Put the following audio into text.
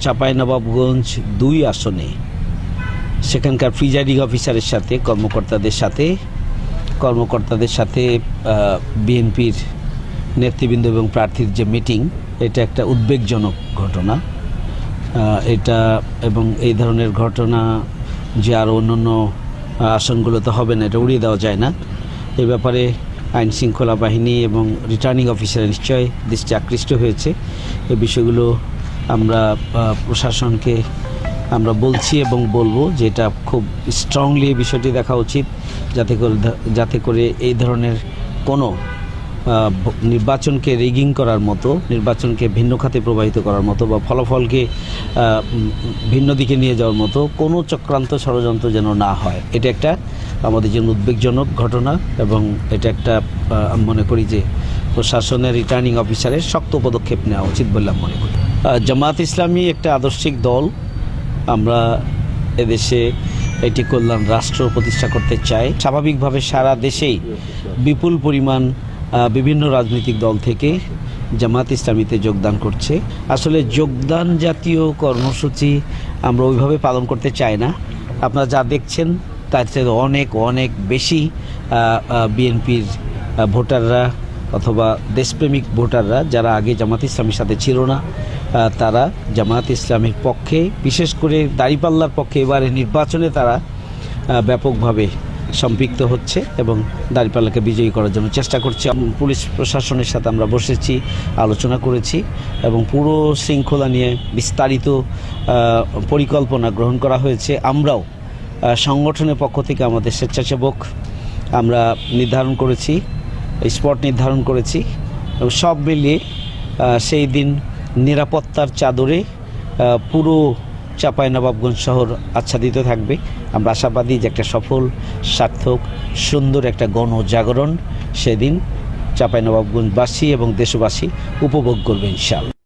চাঁপাইনবাবগঞ্জ দুই আসনে। সেখানকার প্রিজাইডিং অফিসারের সাথে কর্মকর্তাদের সাথে কর্মকর্তাদের সাথে বিএনপির নেতৃবৃন্দ এবং প্রার্থীর যে মিটিং এটা একটা উদ্বেগজনক ঘটনা। এটা এবং এই ধরনের ঘটনা যে আর আহ, আসনগুলোতে হবে না এটা উড়িয়ে দেওয়া যায় না। এ ব্যাপারে আইন শৃঙ্খলা বাহিনী এবং রিটার্নিং অফিসার নিশ্চয় দৃষ্টি আকৃষ্ট হয়েছে। এই বিষয়গুলো আমরা প্রশাসনকে আমরা বলছি এবং বলব যে এটা খুব স্ট্রংলি এই বিষয়টি দেখা উচিত যাতে করে যাতে করে এই ধরনের কোনো নির্বাচনকে রিগিং করার মতো, নির্বাচনকে ভিন্ন খাতে প্রবাহিত করার মতো বা ফলাফলকে ভিন্ন দিকে নিয়ে যাওয়ার মতো কোনো চক্রান্ত ষড়যন্ত্র যেন না হয়। এটা একটা আমাদের জন্য উদ্বেগজনক ঘটনা এবং এটা একটা মনে করি যে প্রশাসনের রিটার্নিং অফিসারের শক্ত পদক্ষেপ নেওয়া উচিত বলে মনে করি। জামাত ইসলামী একটা আদর্শিক দল। আমরা এদেশে একটি কল্যাণ রাষ্ট্র প্রতিষ্ঠা করতে চাই। স্বাভাবিকভাবে সারা দেশেই বিপুল পরিমাণ বিভিন্ন রাজনৈতিক দল থেকে জামাত ইসলামীতে যোগদান করছে। আসলে যোগদান জাতীয় কর্মসূচি আমরা ওইভাবে পালন করতে চাই না। আপনারা যা দেখছেন, তার থেকে অনেক অনেক বেশি বিএনপির ভোটাররা অথবা দেশপ্রেমিক ভোটাররা যারা আগে জামাত ইসলামের সাথে ছিল না তারা জামাত ইসলামের পক্ষে, বিশেষ করে দাঁড়িপাল্লার পক্ষে এবারে নির্বাচনে তারা ব্যাপকভাবে সম্পৃক্ত হচ্ছে এবং দাঁড়িপাল্লাকে বিজয়ী করার জন্য চেষ্টা করছে। পুলিশ প্রশাসনের সাথে আমরা বসেছি, আলোচনা করেছি এবং পুরো শৃঙ্খলা নিয়ে বিস্তারিত পরিকল্পনা গ্রহণ করা হয়েছে। আমরাও সংগঠনের পক্ষ থেকে আমাদের স্বেচ্ছাসেবক, আমরা নির্ধারণ করেছি। স্পট নির্ধারণ করেছি এবং সব মিলিয়ে সেই দিন নিরাপত্তার চাদরে পুরো চাঁপাইনবাবগঞ্জ শহর আচ্ছাদিত থাকবে। আমরা আশাবাদী যে একটা সফল, সার্থক, সুন্দর একটা গণজাগরণ সেদিন চাঁপাইনবাবগঞ্জবাসী এবং দেশবাসী উপভোগ করবে ইনশাআল্লাহ।